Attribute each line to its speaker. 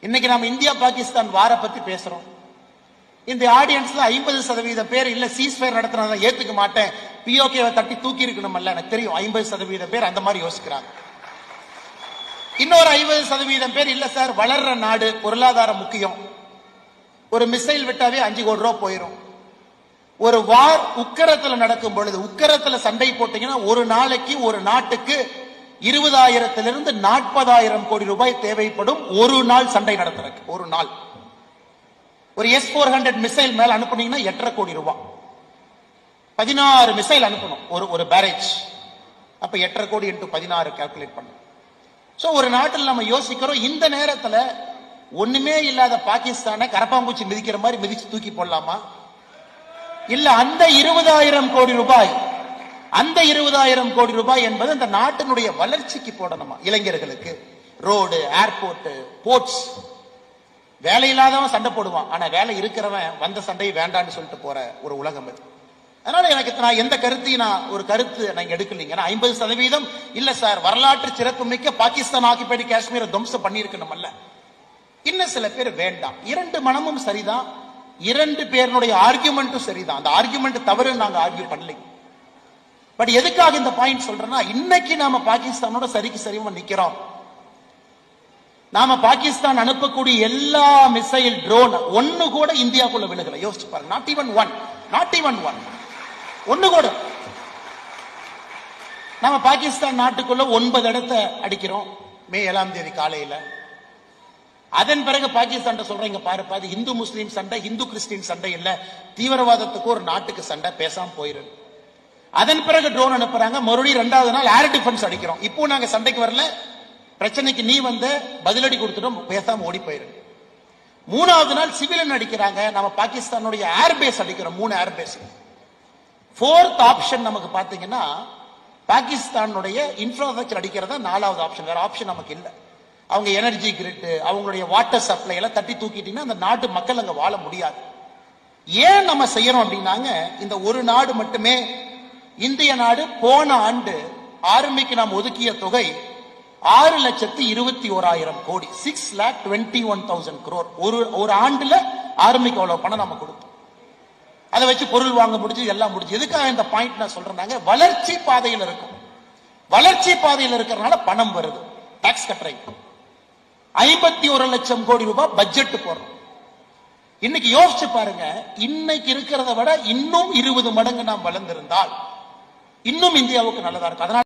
Speaker 1: இன்னைக்கு நம்ம இந்தியா பாகிஸ்தான் வார பத்தி பேசுறோம். இந்த ஆடியன்ஸ்ல ஐம்பது சதவீதம் பேர் இல்ல சீஸ்ஃபயர் நடத்துறத ஏத்துக்க மாட்டேன். பிஓகே தட்டி தூக்கி இருக்கணும்ல எனக்கு தெரியும். ஐம்பது சதவீதம் பேர் அந்த மாதிரி யோசிக்கிறாங்க. இன்னொரு ஐம்பது சதவீதம் பேர் இல்ல சார் வளர்ற நாடு பொருளாதாரம் முக்கியம். ஒரு மிசைல் விட்டாவே அஞ்சு கோடி ரூபா போயிடும் ஒரு வார் உக்கரத்துல நடக்கும் பொழுது உக்கரத்துல சண்டை போட்டீங்கன்னா ஒரு நாளைக்கு ஒரு நாட்டுக்கு இருபதாயிரத்திலிருந்து நாற்பதாயிரம் கோடி ரூபாய் தேவைப்படும் ஒரு நாள் சண்டை நடத்துறதுக்கு. ஒரு நாள். ஒரு எஸ் போர் ஹண்ட்ரட் மிசைல் மேல அனுப்புனீங்கன்னா எட்டரை கோடி ரூபாய் பதினாறு மிசைல் அனுப்பணும். ஒரு ஒரு பேரேஜ் அப்ப எட்டரை கோடி இன்ட்டு பதினாறு கால்குலேட் பண்ணும் ஸோ ஒரு நாட்டில் நம்ம யோசிக்கிறோம் இந்த நேரத்தில் ஒண்ணுமே இல்லாத பாகிஸ்தானை கரப்பாம்பூச்சி மிதிக்கிற மாதிரி மிதிச்சு தூக்கி போடலாமா? இல்ல அந்த இருபதாயிரம் கோடி ரூபாய் அந்த இருபதாயிரம் கோடி ரூபாய் என்பது அந்த நாட்டினுடைய வளர்ச்சிக்கு போடணுமா? இளைஞர்களுக்கு. ரோடு ஏர்போர்ட் போர்ட்ஸ் வேலை இல்லாதவன் சண்டை போடுவான். ஆனா வேலை இருக்கிறவன் வந்த சண்டையை வேண்டான்னு சொல்லிட்டு போற ஒரு உலகம் இது அதனால எனக்கு நான் எந்த கருத்தையும் நான் ஒரு கருத்து நான் எடுக்கலீங்க. ஐம்பது சதவீதம் இல்ல சார் வரலாற்று சிறப்பு மிக்க பாகிஸ்தான் ஆக்கிபைடு காஷ்மீரை துவம்சம் பண்ணியிருக்கணும் அல்ல இன்னும் சில பேர் வேண்டாம். இரண்டு மனமும் சரிதான். இரண்டு பேருடைய ஆர்குமெண்ட்டும் சரிதான். அந்த ஆர்குமெண்ட் தவறு நாங்க ஆர்கியூ பண்ணலைங்க. பட் எதுக்காக இந்த பாயிண்ட் சொல்றேன்னா இன்னைக்கு நாம பாகிஸ்தானோட சரிக்கு சரிவா நிக்கிறோம். நாம பாகிஸ்தான் அனுப்பக்கூடிய எல்லா மிசைல் ட்ரோன் ஒன்னு கூட இந்தியாக்குள்ள விழுகல. யோசிச்சு பாருங்க. Not even one not even one ஒன்னு கூட. நாம பாகிஸ்தான் நாட்டுக்குள்ள ஒன்பது இடத்தை அடிக்கிறோம். மே ஏழாம் தேதி காலையில. அதன் பிறகு பாகிஸ்தான் சொல்றீங்க பாருப்பா அது இந்து முஸ்லீம் சண்டை இந்து கிறிஸ்டின் சண்டை இல்ல. தீவிரவாதத்துக்கு ஒரு நாட்டுக்கு சண்டை பேசாம போயிரு. அதன் பிறகு ட்ரோன் அனுப்புறாங்க. மறுபடியும் ரெண்டாவது நாள் ஏர் டிஃபென்ஸ் அடிக்கிறோம். இப்போ நாங்க சண்டைக்கு வரல. பிரச்சனைக்கு நீ வந்து பதிலடி கொடுத்துட்டோம் பேசாம ஓடி போயிரு. மூணாவது நாள் சிவிலன் அடிக்கிறாங்க. நம்ம பாகிஸ்தானுடைய ஏர்பேஸ் அடிக்கிறோம். மூணு ஏர்பேஸ் ஃபோர்த் ஆப்ஷன் நமக்கு பாத்தீங்கன்னா பாகிஸ்தானுடைய இன்ஃப்ராஸ்ட்ரக்சர் அடிக்கிறதா நாலாவது ஆப்ஷன் வேற ஆப்ஷன் நமக்கு இல்லை. அவங்க எனர்ஜி கிரிட் அவங்களுடைய வாட்டர் சப்ளை எல்லாம் தட்டி தூக்கிட்டீங்கன்னா அந்த நாட்டு மக்கள் அங்க வாழ முடியாது. ஏன் நம்ம செய்யறோம் அப்படின்னாங்க இந்த ஒரு நாடு மட்டுமே இந்திய நாடு போன ஆண்டு ஆர்மிக்கு நாம் ஒதுக்கிய தொகை ஆறு லட்சத்து இருபத்தி ஓராயிரம் கோடி. Six lakh twenty one thousand crore ஒரு ஒரு ஆண்டுல ஆர்மிக்கு அவ்வளவு பணம் நம்ம கொடுத்தோம். அதை வச்சு பொருள் வாங்க முடிஞ்சு எல்லாம் முடிஞ்சு. எதுக்காக இந்த பாயிண்ட் நான் சொல்றேன்னாங்க வளர்ச்சி பாதையில் இருக்கும். வளர்ச்சி பாதையில் இருக்கிறதுனால பணம் வருது. டாக்ஸ் கட்டுறீங்க ஐம்பத்தி ஒரு லட்சம் கோடி ரூபாய் பட்ஜெட் போடுறோம். இன்னைக்கு யோசிச்சு பாருங்க இன்னைக்கு இருக்கிறத விட இன்னும் இருபது மடங்கு நாம் வளர்ந்திருந்தால் இன்னும் இந்தியாவுக்கு நல்லதா இருக்கும் அதனால